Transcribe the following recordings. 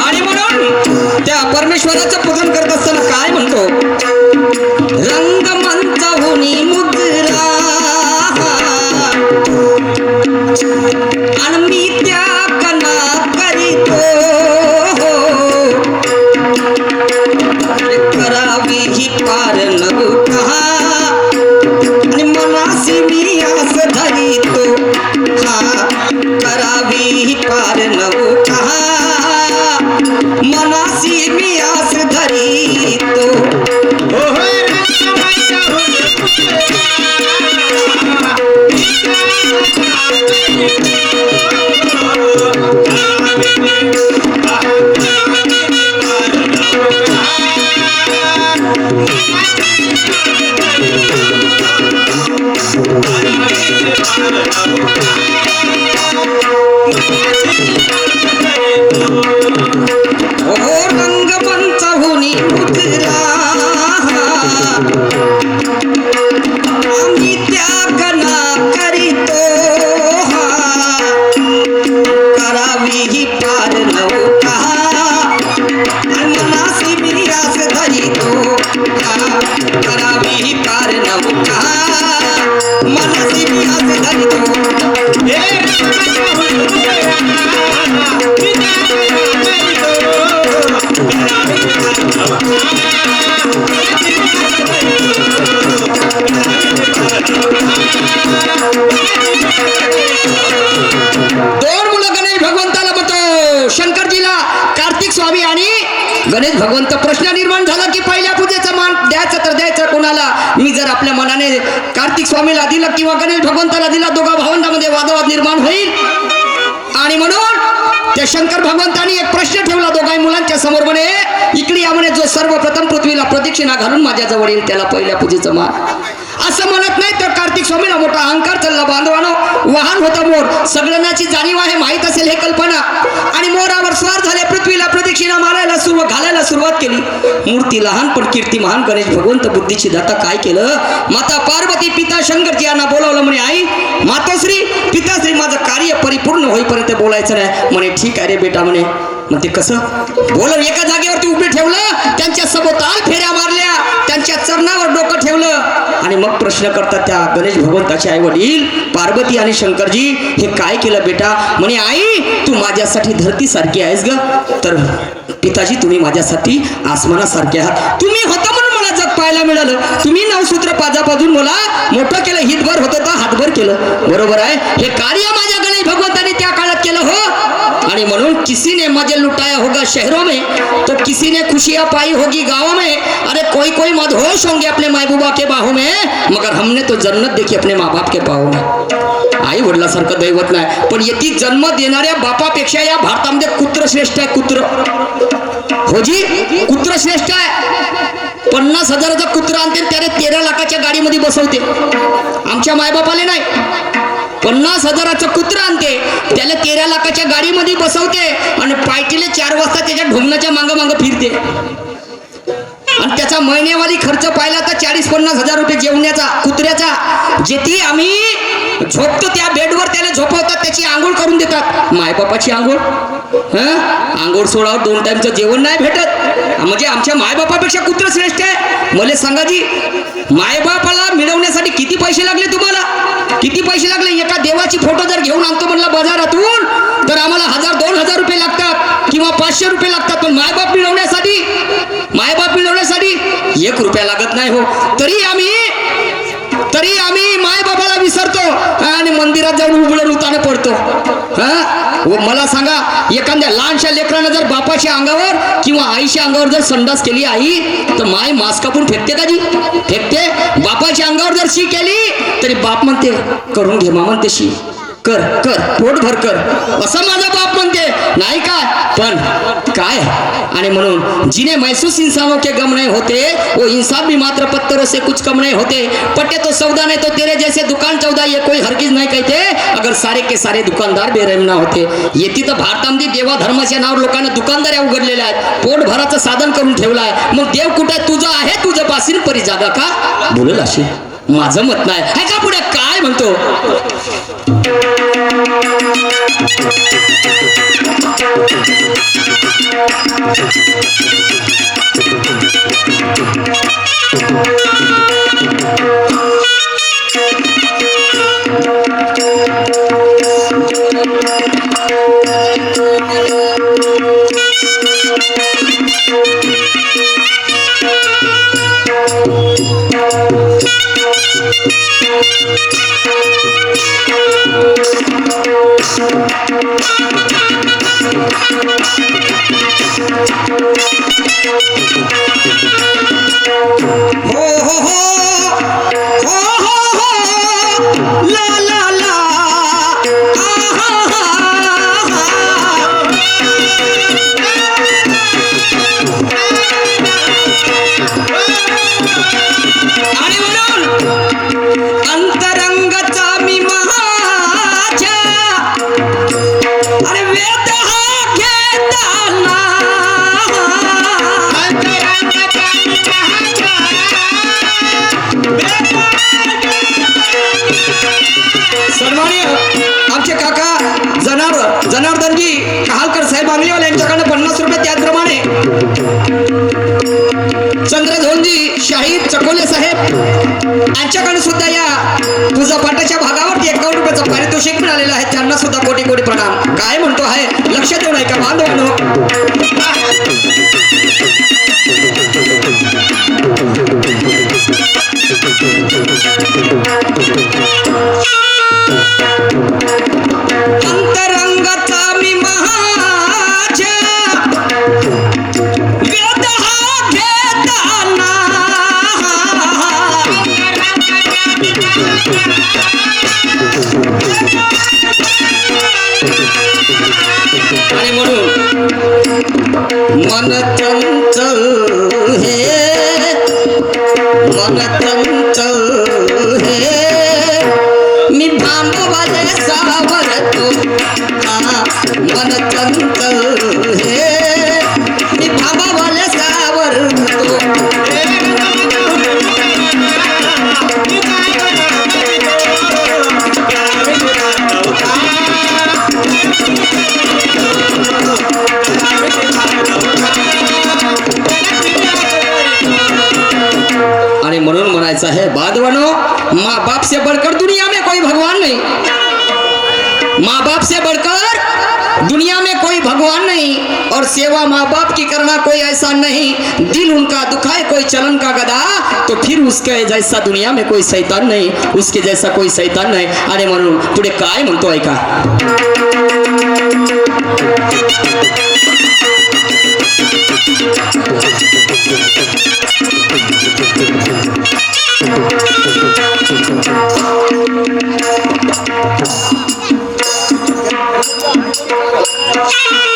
आणि म्हणून त्या परमेश्वराचं पूजन करत I'm भगवंत प्रश्न निर्माण झाला की पहिल्या पूजेचा मान द्यायचा तर द्यायचा कोणाला? मी जर आपल्या मनाने कार्तिक स्वामीला दिलं किंवा गणेश भगवंताला दिला दोघा भावंडामध्ये वादवाद निर्माण होईल. आणि म्हणून त्या शंकर भगवंतानी एक प्रश्न ठेवला दोघाही मुलांच्या समोर म्हणे इकडे या म्हणे जो सर्वप्रथम पृथ्वीला प्रदक्षिणा घालून माझ्या जवळ येईल त्याला पहिल्या पूजेचं मान. असं म्हणत नाही तर कार्तिक स्वामीला मोठा अहंकार चालला बांधवानो. वाहन होतं मोर. सगळ्यांची जाणीव आहे माहीत असेल हे कल्पना. आणि मोरावर स्वार झाले पृथ्वीला प्रदक्षिणा मारायला सुरुवात घालायला सुरुवात केली. मूर्ती लहान पण कीर्ती महान गणेश भगवंत बुद्धीची दाता काय केलं? माता पार्वती पिता शंकरजी यांना बोलावलं म्हणे आई मातोश्री पिताश्री माझं कार्य परिपूर्ण होईपर्यंत बोलायचं नाही. म्हणे ठीक आहे रे बेटा म्हणे. मग ते कसं? बोलून एका जागेवरती उभे ठेवलं त्यांच्या सभोवताल फेऱ्या मारल्या त्यांच्या चरणावर डोकं ठेवलं. आणि मग प्रश्न करतात त्या गणेश भगवंताचे आई वडील पार्वती आणि शंकरजी हे काय केलं बेटा? म्हणे आई तू माझ्यासाठी धरती सारखी आहेस ग. तर पिताजी तुम्ही माझ्यासाठी आसमानासारखे आहात. तुम्ही होता म्हणून मला जग पाहायला मिळालं. तुम्ही नवसूत्र पाजापाजून मला मोठं केलं हितभर होतं तर हातभर केलं. बरोबर आहे. हे कार्य माझ्या गणेश भगवंताने आणि म्हणून किसी ने मजे लुटाया होगा शहरों में तो किसी ने खुशियां पाई होगी गाँव में। अरे कोई कोई मदहोश होंगे अपने महबूबा के बाहों में मगर हमने तो जन्नत देखी अपने माँ बाप के पाहों में। आई वडिलासारखं दैवत नाही पण येती जन्म देणाऱ्या बापापेक्षा या भारतामध्ये कुत्र श्रेष्ठ आहे कुत्र? हो जी कुत्र श्रेष्ठ आहे पन्नास हजाराचा कुत्र आणते त्याने तेरा लाखाच्या गाडीमध्ये बसवते. आमच्या मायबापाले नाही. पन्नास हजाराचं कुत्र आणते. त्याला तेरा लाखाच्या गाडीमध्ये बसवते आणि पायटीला चार वाजता त्याच्या ढोंगणाच्या मागं मागं फिरते. आणि त्याचा महिन्यावारी खर्च पाहिला तर चाळीस पन्नास हजार रुपये जेवण्याचा कुत्र्याचा जेथे आम्ही झोपतो त्या बेडवर त्याला झोपवतात त्याची आंघोळ करून देतात. मायबापाची आंघोळ? हां? आंघोळ सोडावर दोन टाईमचं जेवण नाही भेटत. म्हणजे आमच्या मायबापापेक्षा कुत्र श्रेष्ठ आहे. मला सांगा जी मायबापाला मिळवण्यासाठी किती पैसे लागले तुम्हाला? किती पैसे लागले? एका देवाची फोटो जर घेऊन आणतो म्हणला बाजारातून तर आम्हाला हजार दोन हजार रुपये लागतात किंवा पाचशे रुपये लागतात. पण मायबाप मिळवण्यासाठी मायबाप मिळवण्यासाठी एक रुपया लागत नाही हो. तरी आम्ही तरी आम्ही मायबापाला विसरतो आणि मंदिरात जाऊन उघडून उताने पडतो. हा? व मला सांगा एखाद्या लहानशा लेकरानं जर बापाच्या अंगावर किंवा आईच्या अंगावर जर संडास केली आई तर माय मास्क कापून फेकते का जी फेकते. बापाच्या अंगावर जर शी केली तरी बाप म्हणते करून घे मा म्हणते शी कर कर पोट भर कर. असं माझा बाप नाही का? पण काय? आणि म्हणून जिने महसूस इंसानों के गम नहीं होते वो इंसान भी मात्र पत्थरों से कुछ कम नहीं होते। पट्टे तो सौदा नहीं तो तेरे जैसे दुकान चौदा ये कोई हरगिज नाही कहते अगर सारे के सारे दुकानदार बेरहम ना होते। येथे तर भारतामध्ये देवा धर्माच्या नावावर लोकांना दुकानदाऱ्या उघडलेल्या आहेत पोट भराचं साधन करून ठेवलं आहे मग देव कुठे तुझं आहे तुझं पासीन परी जागा का? बोलेल अशी. माझं मत नाही. हे का पुढे? काय म्हणतो? हो हो हो. यांच्याकडे और सेवा माँ बाप की करना कोई ऐसा नहीं। दिल उनका दुखाए, कोई चलन का गदा तो फिर उसके जैसा दुनिया में कोई शैतान नहीं, उसके जैसा कोई शैतान नहीं। अरे मनु तुडे काय म्हणतो ऐका? Thank.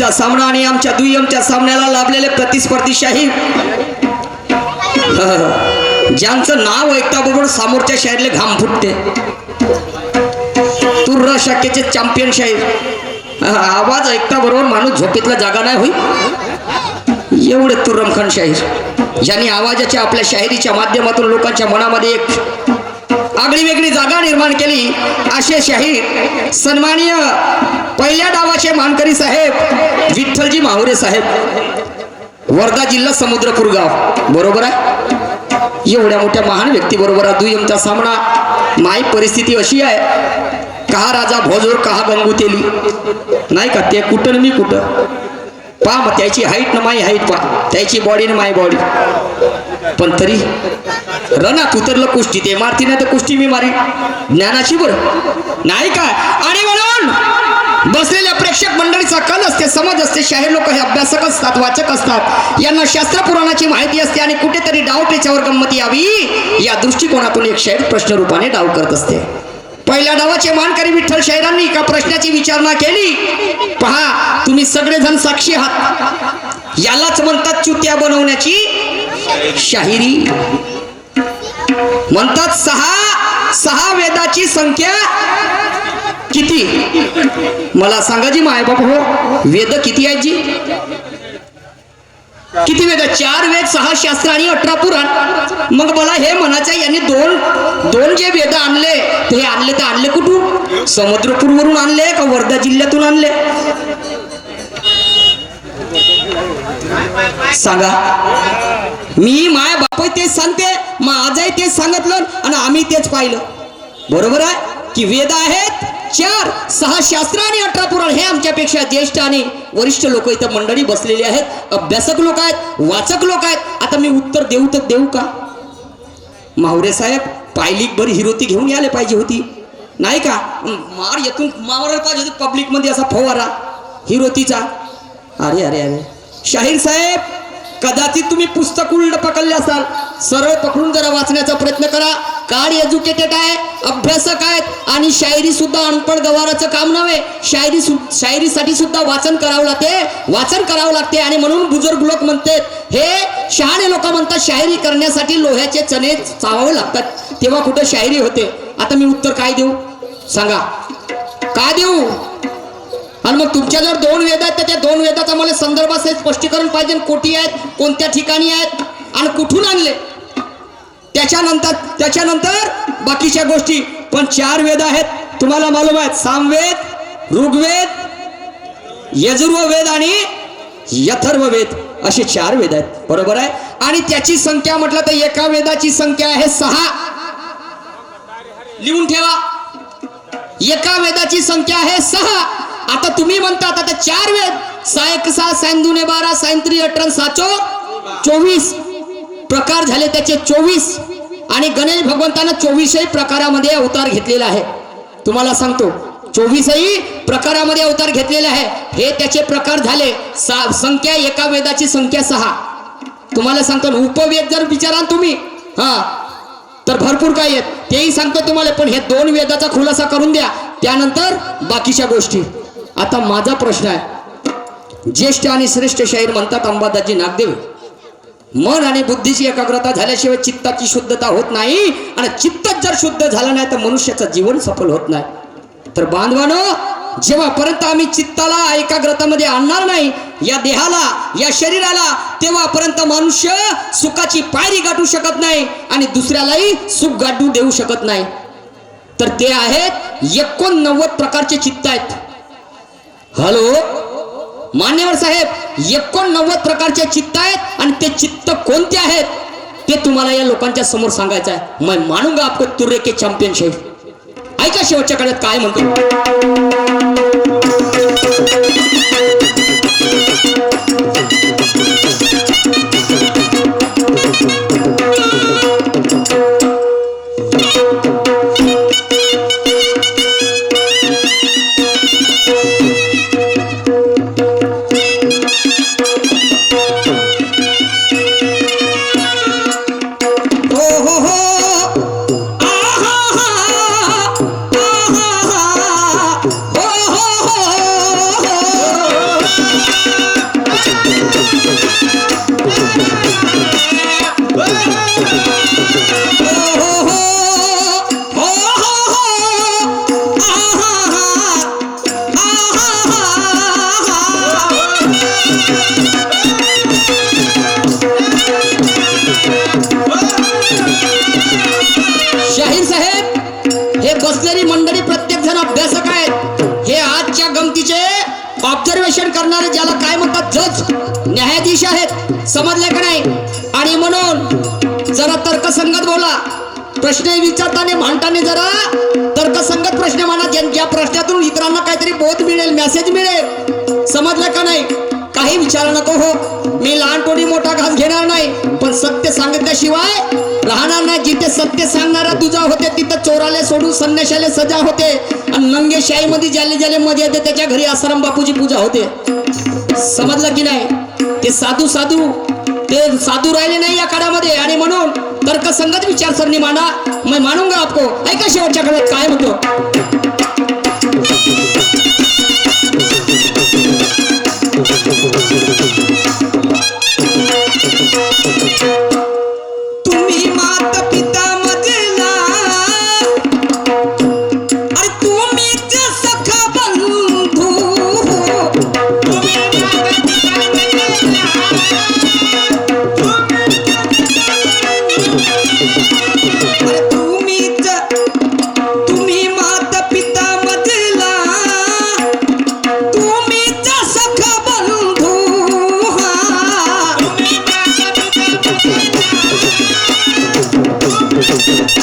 आमचा सामना आणि आमच्या दुय्यमच्या सामन्याला लाभलेले प्रतिस्पर्धीशाही. ज्यांचं नाव ऐकता बरोबर समोरच्या शाहीरले घाम फुटते. तुर्रा शाखेचे चॅम्पियन शाहीर. आवाज ऐकता बरोबर माणूस झोपेतला जागा नाही होई. एवढे तुर्रमखान शाहीर. ज्यांनी आवाजाच्या आपल्या शाहिरीच्या माध्यमातून लोकांच्या मनामध्ये एक आगळी वेगळी जागा निर्माण केली असे शाहीर सन्मानीय पहिल्या डावाचे मानकरी साहेब विठ्ठलजी माहुरे साहेब. वर्धा जिल्हा समुद्रपूर गाव. बरोबर आहे? एवढ्या मोठ्या महान व्यक्तीबरोबर आहे. दुय्यमचा सामना. माई परिस्थिती अशी आहे. कहा राजा भोजोर कहा गंगू तेली. नाही का? ते कुठं मी कुठं. पा मग त्याची हाईट ना माई हाईट पहा. त्याची बॉडी ना माय बॉडी पण तरी रणात उतरलं कुस्ती ते मारती नाही तर कुस्ती मी मारी ज्ञानाची बरं. नाही का आणि म्हणून बसलेल्या प्रेक्षक मंडळीचा कल असते समज असते शाहीर लोक हे अभ्यासक असतात वाचक असतात. यांना शास्त्र पुराणाची माहिती असते आणि कुठेतरी डाव त्याच्यावर गंमत यावी या दृष्टिकोनातून एक शाहीर प्रश्न रूपाने डाव करत असते. पहिल्या डावाचे मानकरी विठ्ठल शाहिरांनी एका प्रश्नाची विचारणा केली. पहा तुम्ही सगळेजण साक्षी आहात. यालाच म्हणतात चुत्या बनवण्याची शाहिरी. म्हणतात सहा सहा वेदाची संख्या किती? मला सांगा जी मायबाप हो. वेद किती आहेत जी? किती वेद? चार वेद सहा शास्त्र आणि अठरा पुराण. मग मला हे म्हणायचं आहे, यांनी दोन दोन जे वेद आणले ते हे आणले ते आणले कुठून? समुद्रपूरवरून आणले का वर्धा जिल्ह्यातून आणले? सांगा. मी माय बाप तेच सांगते मग आहे तेच सांगितलं आणि आम्ही तेच पाहिलं. बरोबर आहे? की वेद आहेत चार सहा शास्त्र आणि अठरा पुराण हे आमच्यापेक्षा ज्येष्ठ आणि वरिष्ठ लोक इथं मंडळी बसलेली आहेत. अभ्यासक लोक आहेत वाचक लोक आहेत. आता मी उत्तर देऊ तर देऊ का? मावरे साहेब पायलीक बरी हिरोती घेऊन यायला पाहिजे होती. नाही का? मार येथून मारायला पाहिजे होती पब्लिकमध्ये असा फवारा. हिरोतीचा. अरे अरे अरे. शाहीर साहेब कदाचित तुम्ही पुस्तक उलट पकडले असाल. सरळ पकडून जरा वाचण्याचा प्रयत्न करा. काळ एज्युकेटेड आहे अभ्यासक आहेत आणि शायरी सुद्धा अनपड गवाराचं काम नव्हे. शायरी सु शायरीसाठी सुद्धा वाचन करावं लागते. वाचन करावं लागते आणि म्हणून बुजुर्ग लोक म्हणतात हे शहाणे लोक म्हणतात शायरी करण्यासाठी लोह्याचे चणे चावावे लागतात. तेव्हा कुठं शायरी होते? आता मी उत्तर काय देऊ? सांगा. काय देऊ? आणि मग तुमच्या जर दोन वेद आहेत तर त्या दोन वेदाचा मला संदर्भासहित स्पष्टीकरण पाहिजे. कोटी आहेत कोणत्या ठिकाणी आहेत आणि कुठून आणले? त्याच्यानंतर त्याच्यानंतर बाकीच्या गोष्टी. पण चार वेद आहेत तुम्हाला मालूम आहेत. सामवेद ऋग्वेद यजुर्व वेद आणि यथर्व वेद असे चार वेद आहेत. बरोबर आहे? आणि त्याची संख्या म्हटलं तर एका वेदाची संख्या आहे सहा. लिहून ठेवा. एका वेदाची संख्या आहे सहा. आता तुम्ही म्हणतात आता चार वेद सायक सहा सैन बारा सायन त्री अठरा साचो. चोवीस प्रकार झाले त्याचे चोवीस. आणि गणेश भगवंतानं चोवीसही प्रकारामध्ये अवतार घेतलेला आहे. तुम्हाला सांगतो चोवीसही प्रकारामध्ये अवतार घेतलेले आहे. हे त्याचे प्रकार झाले. संख्या एका वेदाची संख्या सहा. तुम्हाला सांगतो उपवेद जर विचाराल तुम्ही हा तर भरपूर काय आहेत. तेही सांगतो तुम्हाला पण हे दोन वेदाचा खुलासा करून द्या. त्यानंतर बाकीच्या गोष्टी. आता माझा प्रश्न आहे. ज्येष्ठ आणि श्रेष्ठ शाहीर म्हणतात अंबादाजी नागदेव मन आणि बुद्धीची एकाग्रता झाल्याशिवाय चित्ताची शुद्धता होत नाही. आणि चित्तच जर शुद्ध झालं नाही तर मनुष्याचं जीवन सफल होत नाही. तर बांधवानो जेव्हापर्यंत आम्ही चित्ताला एकाग्रतामध्ये आणणार नाही या देहाला या शरीराला तेव्हापर्यंत मनुष्य सुखाची पायरी गाठू शकत नाही आणि दुसऱ्यालाही सुख गाठू देऊ शकत नाही. तर ते आहेत एकोणनव्वद प्रकारचे चित्त आहेत. हॅलो? मान्यवर साहेब एकोणनव्वद प्रकारचे चित्त आहेत आणि ते चित्त कोणते आहेत? ते तुम्हाला या लोकांच्या समोर सांगायचं आहे. मैं मानूंगा आपण तुर्रे के चॅम्पियनशिप ऐका शेवटच्या काळात काय म्हणतो? आहेत? समजले का नाही? आणि म्हणून जरा तर्कसंगत बोला. प्रश्न विचारताना मांडताना जरा तर्कसंगत प्रश्न म्हणा ज्या प्रश्नातून इतरांना काहीतरी बोध मिळेल मेसेज मिळेल. समजलं का नाही? काही विचार नको हो. मी लहानपणी मोठा घास घेणार नाही. सत्य सांगितल्याशिवाय राहणार नाही. जिथे सत्य सांगणारा तुझा होते तिथं चोराले सोडून संन्याशाले सजा होते. आणि नंगे शाहीमध्ये ज्याले ज्याले मध्ये येते त्याच्या घरी आसाराम बापूची पूजा होते. समजलं की नाही? ते साधू साधू ते साधू राहिले नाही या काळामध्ये. आणि म्हणून तर्कसंगत विचारसरणी मांडा. मी मानूंगा आपको. ऐका शेवटच्या काळात काय होतो? तुम्ही Thank you. Música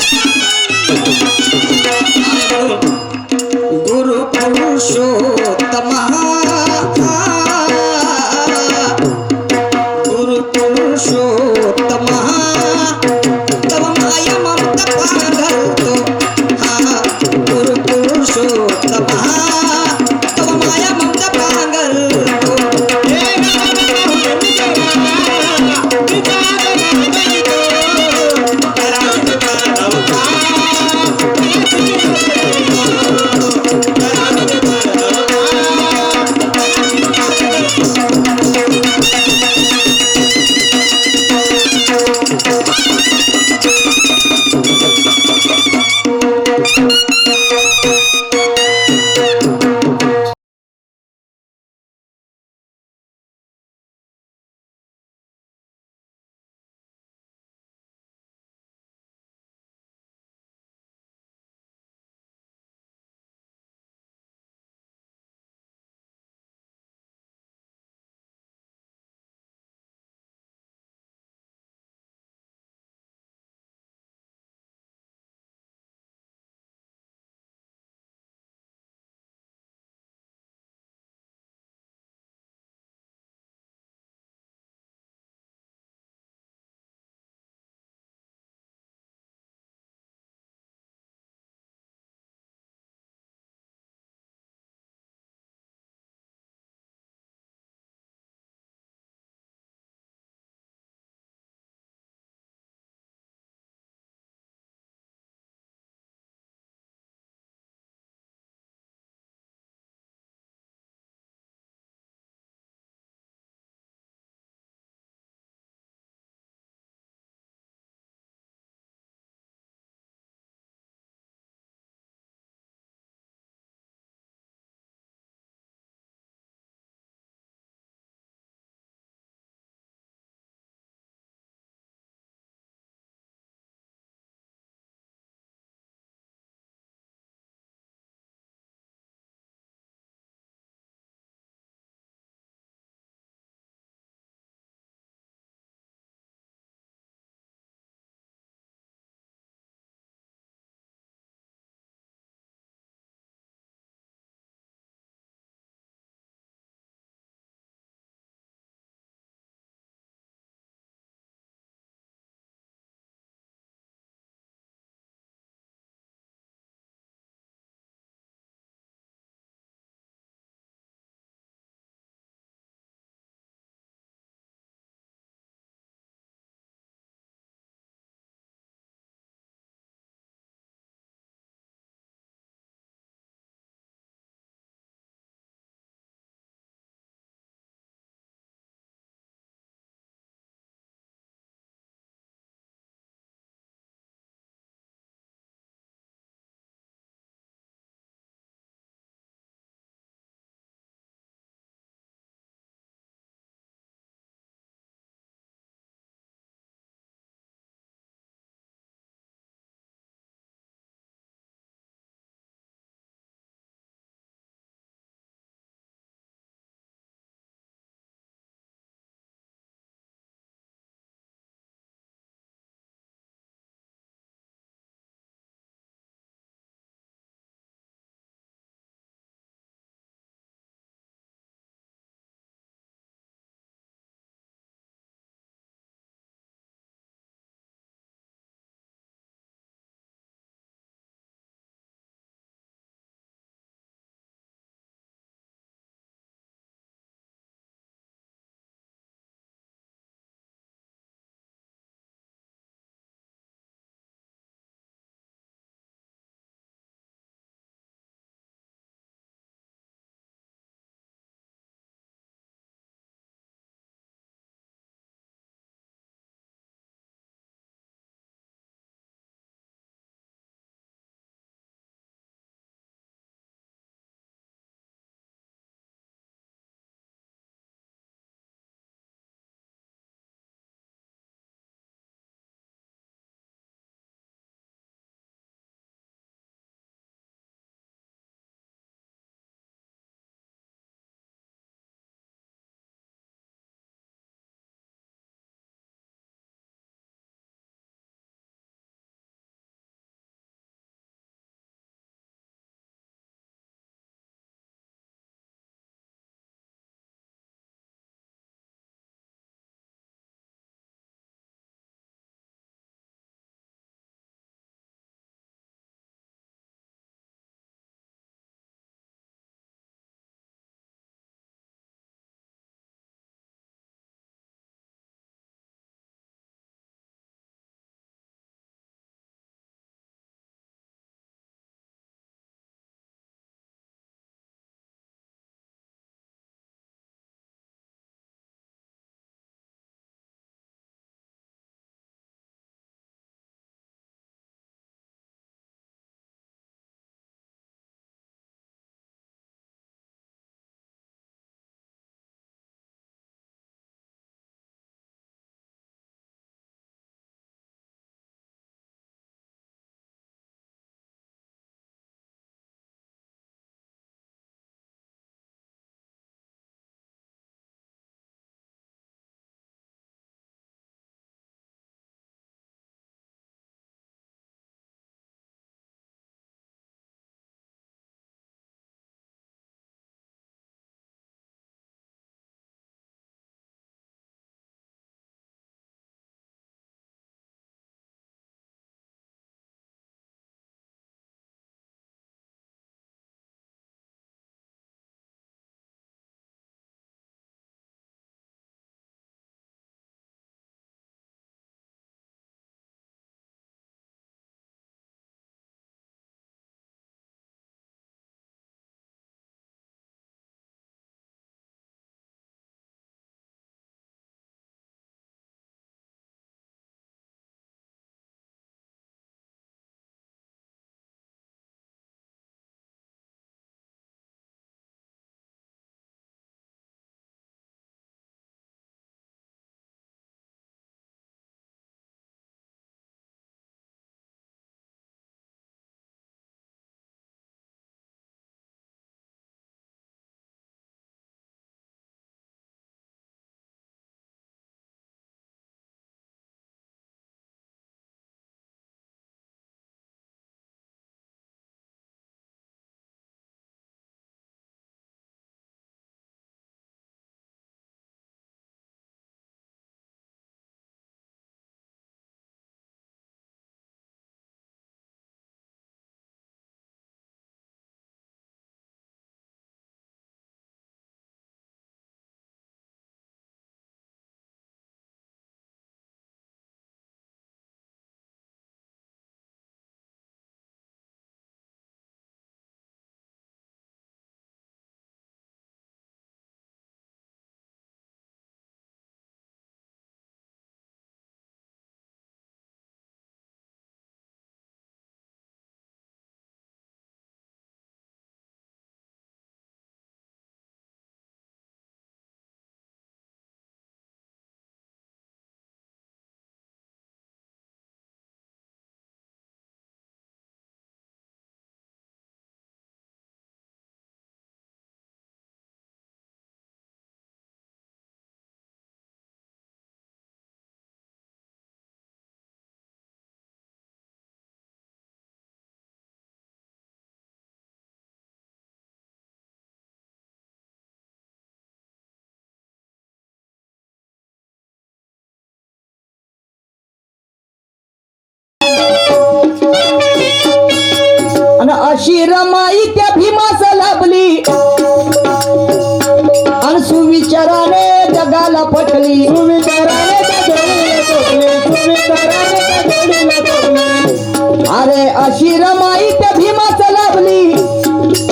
अरे अशी रमाई त्या भीमाचं लाभली.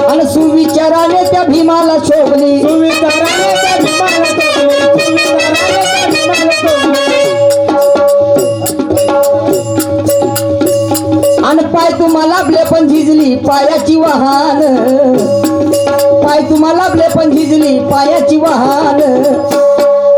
आणि सुविचाराने त्या भीमाला शोभली. आणि पाय तुम्हाला लाभले पण झिजली पायाची वाहन. पाय तुम्हाला लाभले पण झिजली पायाची वाहन.